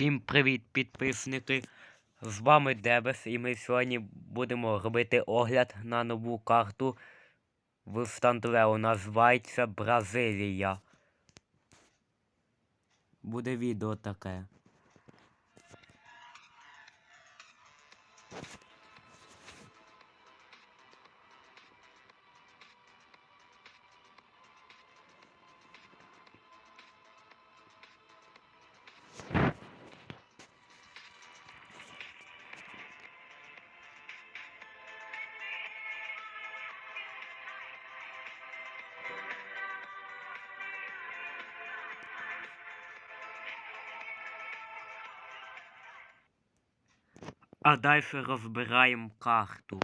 Всім привіт, підписники! З вами Дебес, і ми сьогодні будемо робити огляд на нову карту в Стантулео. Називається Бразилія. Буде відео таке. А далі розбираємо карту.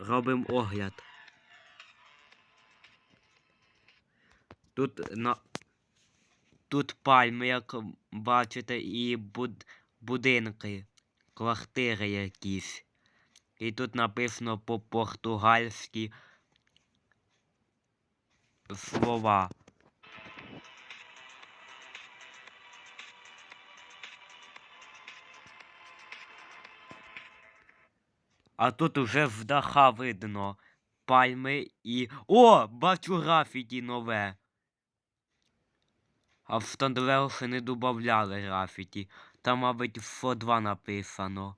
Робимо огляд. Тут на тут пальми, як бачите, і буд... будинки, квартири якісь. І тут написано по-португальськи слова. А тут з даха видно пальми і. О! Бачу графіті нове. А в Стандулео ще не додавали графіті. Там, мабуть, фо 2 написано.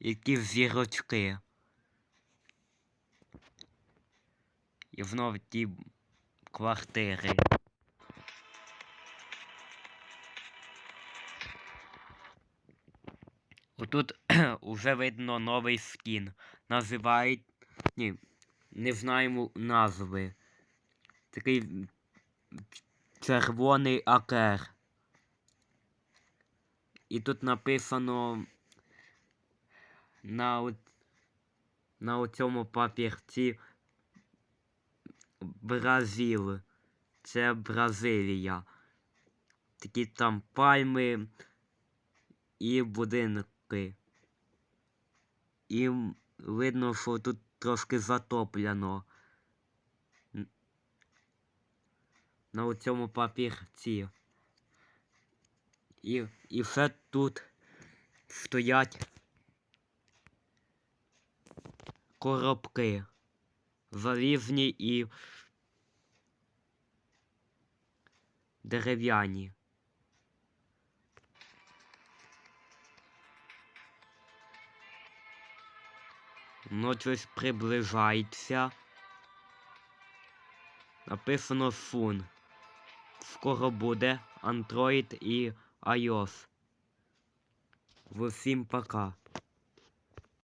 Які зірочки. І знов ті квартири. Отут уже видно новий скін. Називають. Ні, не знаємо назви. Такий червоний акер. І тут написано на на цьому папірці Бразил. Це Бразилія. Такі там пальми і будинки. І видно, що тут трошки затоплено. На цьому папірці. І, і все тут стоять коробки. Залізні і дерев'яні. Воно щось приближається. Написано фун. Скоро буде Android і iOS. Всім пока.